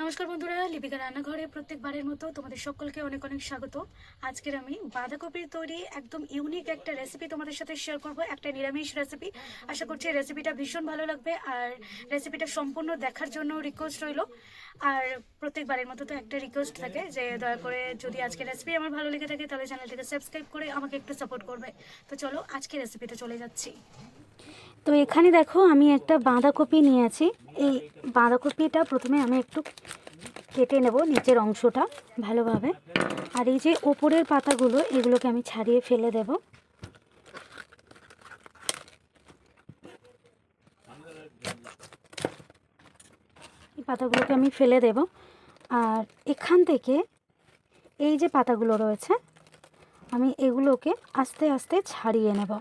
নমস্কার বন্ধুরা, লিপিকা রান্নাঘরে প্রত্যেকবারের মতো তোমাদের সকলকে অনেক অনেক স্বাগত। আজকের আমি বাঁধাকপির তৈরি একদম ইউনিক একটা রেসিপি তোমাদের সাথে শেয়ার করব, একটা নিরামিষ রেসিপি আশা করছি রেসিপিটা ভীষণ ভালো লাগবে আর রেসিপিটা সম্পূর্ণ দেখার জন্য রিকোয়েস্ট রইল। আর প্রত্যেকবারের মতো তো একটা রিকোয়েস্ট থাকে যে দয়া করে যদি আজকে রেসিপি আমার ভালো লেগে থাকে তাহলে চ্যানেলটিকে সাবস্ক্রাইব করে আমাকে একটু সাপোর্ট করবে। তো চলো আজকে রেসিপিতে চলে যাচ্ছি। তো এখানে দেখো আমি একটা বাঁধাকপি নিয়েছি এই বাঁধাকপিটা প্রথমে আমি একটু কেটে নেব নিচের অংশটা ভালোভাবে। আর এই যে ওপরের পাতাগুলো, এগুলোকে আমি ছাড়িয়ে ফেলে দেব। এই পাতাগুলোকে আমি ফেলে দেব। আর এখান থেকে এই যে পাতাগুলো রয়েছে, আমি এগুলোকে আস্তে আস্তে ছাড়িয়ে নেব।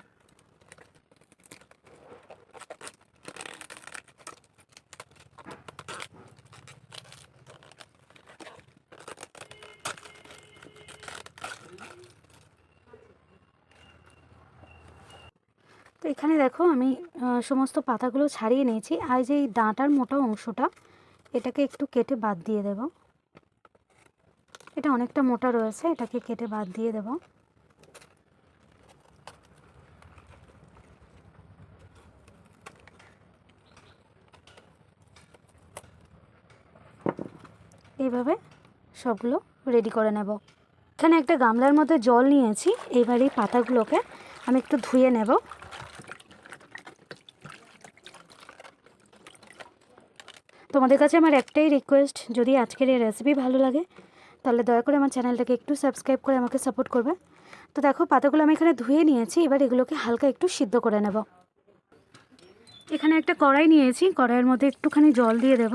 এখানে দেখো আমি সমস্ত পাতাগুলো ছাড়িয়ে নিয়েছি। আর যে এই ডাঁটার মোটা অংশটা, এটাকে একটু কেটে বাদ দিয়ে দেব। এটা অনেকটা মোটা রয়েছে, এটাকে কেটে বাদ দিয়ে দেব। এইভাবে সবগুলো রেডি করে নেব। এখানে একটা গামলার মধ্যে জল নিয়েছি, এইবার এই পাতাগুলোকে আমি একটু ধুয়ে নেব। তোমাদের কাছে আমার একটাই রিকোয়েস্ট যদি আজকের এই রেসিপি ভালো লাগে, তাহলে দয়া করে আমার চ্যানেলটাকে একটু সাবস্ক্রাইব করে আমাকে সাপোর্ট করবে। তো দেখো, পাতাগুলো আমি এখানে ধুয়ে নিয়েছি, এবার এগুলোকে হালকা একটু সিদ্ধ করে নেব। এখানে একটা কড়াই নিয়েছি, কড়াইয়ের মধ্যে একটুখানি জল দিয়ে দেব।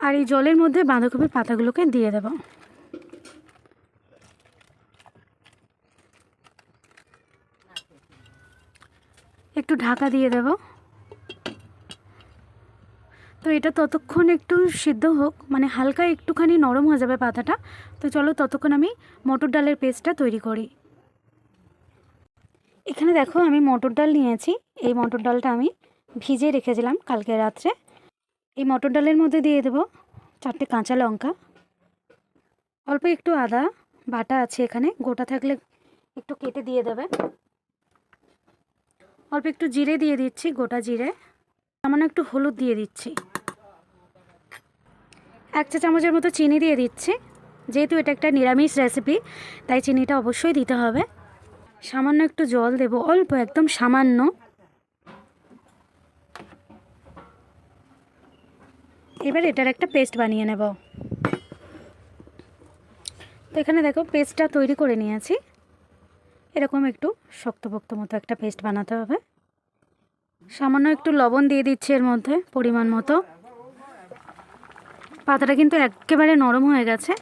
আর এই জলের মধ্যে বাঁধাকপির পাতাগুলোকে দিয়ে দেব। একটু ঢাকা দিয়ে দেব। তো এটা ততক্ষণ একটু সিদ্ধ হোক মানে হালকা একটুখানি নরম হয়ে যাবে পাতাটা। তো চলো ততক্ষণ আমি মটর ডালের পেস্টটা তৈরি করি। এখানে দেখো আমি মটর ডাল নিয়েছি। এই মটর ডালটা আমি ভিজে রেখেছিলাম কালকে রাত্রে। এই মটর ডালের মধ্যে দিয়ে দেবো চারটে কাঁচা লঙ্কা। অল্প একটু আদা বাটা আছে এখানে, গোটা থাকলে একটু কেটে দিয়ে দেবে। অল্প একটু জিরে দিয়ে দিচ্ছি, গোটা জিরে। সামান্য একটু হলুদ দিয়ে দিচ্ছি। এক চা চামচের মতো চিনি দিয়ে দিচ্ছি। যেহেতু এটা একটা নিরামিষ রেসিপি তাই চিনিটা অবশ্যই দিতে হবে। সামান্য একটু জল দেব, অল্প, একদম সামান্য। এবার এটার একটা পেস্ট বানিয়ে নেব। তো এখানে দেখো পেস্টটা তৈরি করে নিয়েছি। এরকম একটু শক্তপোক্ত মতো একটা পেস্ট বানাতে হবে। সামান্য একটু লবণ দিয়ে দিচ্ছি এর মধ্যে, পরিমাণ মতো। পাতাটা কিন্তু একেবারে নরম হয়ে গেছে।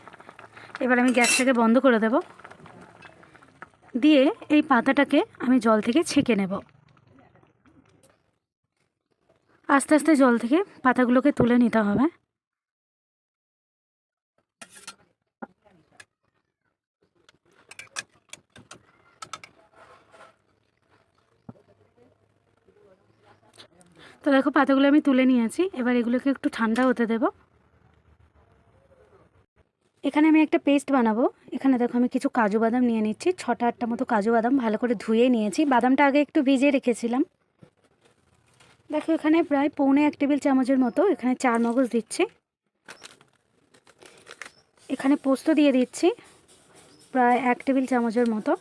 এবার আমি গ্যাসটাকে বন্ধ করে দেব। দিয়ে এই পাতাটাকে আমি জল থেকে ছেঁকে নেব। আস্তে আস্তে জল থেকে পাতাগুলোকে তুলে নিতে হবে। তো দেখো, পাতাগুলো আমি তুলে নিয়েছি। এবার এগুলোকে একটু ঠান্ডা হতে দেব। এখানে আমি একটা পেস্ট বানাবো। এখানে দেখো আমি কিছু কাজু বাদাম নিয়ে নিচ্ছি। ছটা আটটা মতো কাজু বাদাম ভালো করে ধুয়ে নিয়েছি। বাদামটা আগে একটু ভিজিয়ে রেখেছিলাম। দেখো এখানে প্রায় পৌনে এক টেবিল চামচের মতো এখানে চার মগজ দিচ্ছি। এখানে পোস্ত দিয়ে দিচ্ছি প্রায় এক টেবিল চামচের মতো।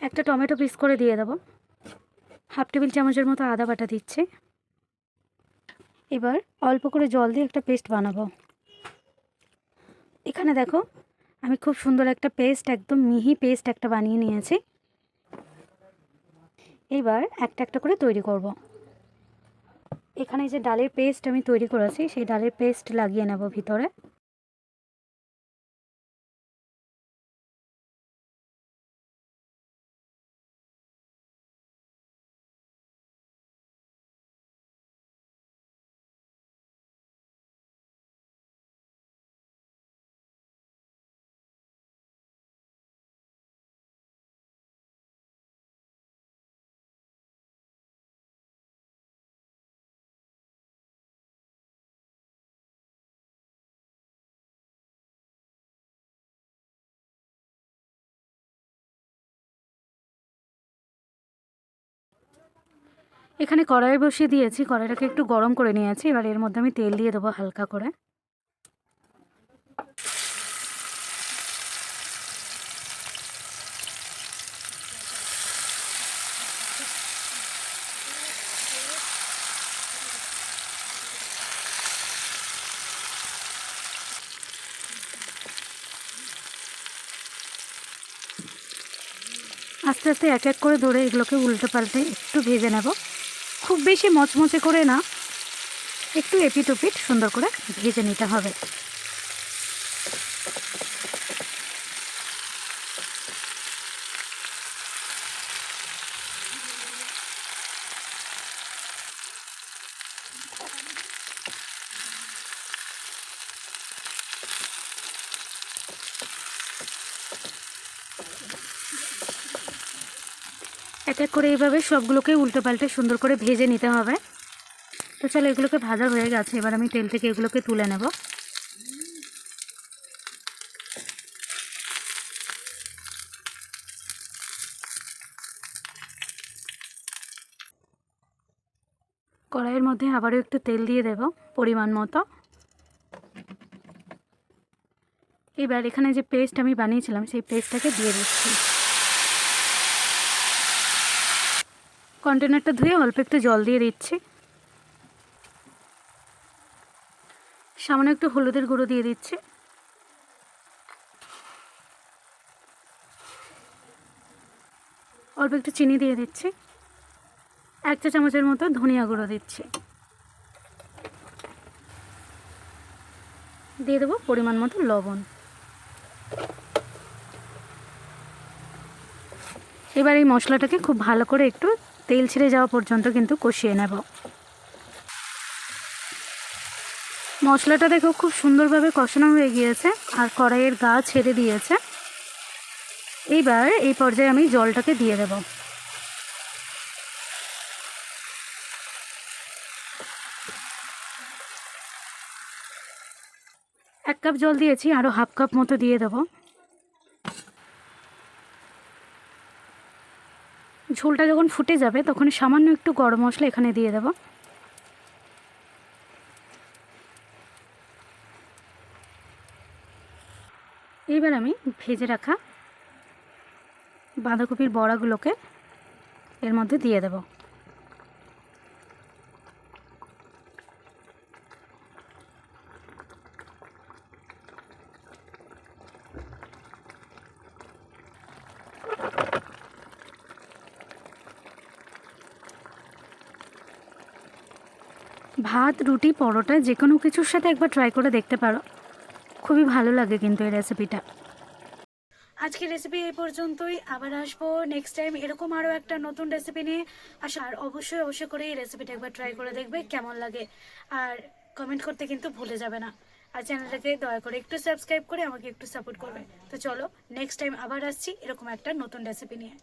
একটা টমেটো পিস করে দিয়ে দেবো। হাফ টেবিল চামচের মতো আদা বাটা দিচ্ছি। এবার অল্প করে জল দিয়ে একটা পেস্ট বানাবো। এখানে দেখো, আমি খুব সুন্দর একটা পেস্ট একদম মিহি পেস্ট একটা বানিয়ে নিয়েছি এবার একটা একটা করে তৈরি করব। এখানে যে ডালের পেস্ট আমি তৈরি করেছি, সেই ডালের পেস্ট লাগিয়ে নেব ভিতরে এখানে কড়াই বসিয়ে দিয়েছি। কড়াইটাকে একটু গরম করে নিয়েছি। এবার এর মধ্যে আমি তেল দিয়ে দেবো হালকা করে। আস্তে আস্তে এক এক করে ধরে এগুলোকে উল্টে পাল্টে একটু ভেজে নেব। খুব বেশি মচমচে করে না। একটু এপিট ওপিট সুন্দর করে ভেজে নিতে হবে। এক এক করে এইভাবে সবগুলোকে উল্টে পাল্টে সুন্দর করে ভেজে নিতে হবে। তো চলো এগুলোকে ভাজা হয়ে গেছে, এবার আমি তেল থেকে এগুলোকে তুলে নেব। কড়াইয়ের মধ্যে আবারও একটু তেল দিয়ে দেব, পরিমাণ মতো। এবার এখানে যে পেস্ট আমি বানিয়েছিলাম, সেই পেস্টটাকে দিয়ে দিচ্ছি। কন্টেনারটা ধুয়ে অল্প একটু জল দিয়ে দিচ্ছি। সামান্য একটু হলুদের গুঁড়ো দিয়ে দিচ্ছি। অল্প একটু চিনি দিয়ে দিচ্ছি। এক চা চামচের মতো ধনিয়া গুঁড়ো দিচ্ছি। দিয়ে দেবো পরিমাণ মতো লবণ। এবার এই মশলাটাকে খুব ভালো করে একটু তেল ছেড়ে যাওয়া পর্যন্ত কিন্তু কষিয়ে নেব। মশলাটা দেখো খুব সুন্দরভাবে কষানো হয়ে গিয়েছে আর কড়াইয়ের গা ছেড়ে দিয়েছে। এইবার এই পর্যায়ে আমি জলটাকে দিয়ে দেব। এক কাপ জল দিয়েছি আরও হাফ কাপ মতো দিয়ে দেবো। ঝোলটা যখন ফুটে যাবে, তখন সামান্য একটু গরম মশলা এখানে দিয়ে দেব। এইবার আমি ভেজে রাখা বাঁধাকপির বড়াগুলোকে এর মধ্যে দিয়ে দেব। ভাত, রুটি, পরোটা যে কোনো কিছুর সাথে একবার ট্রাই করে দেখতে পারো। খুবই ভালো লাগে কিন্তু এই রেসিপিটা আজকের রেসিপি এই পর্যন্তই। আবার আসব নেক্সট টাইম এরকম আরও একটা নতুন রেসিপি নিয়ে। আসা আর অবশ্যই অবশ্যই করে এই রেসিপিটা একবার ট্রাই করে দেখবে, কেমন লাগে। আর কমেন্ট করতে কিন্তু ভুলে যাবে না। আর চ্যানেলটাকে দয়া করে একটু সাবস্ক্রাইব করে আমাকে একটু সাপোর্ট করবে। তো চলো নেক্সট টাইম আবার আসছি এরকম একটা নতুন রেসিপি নিয়ে।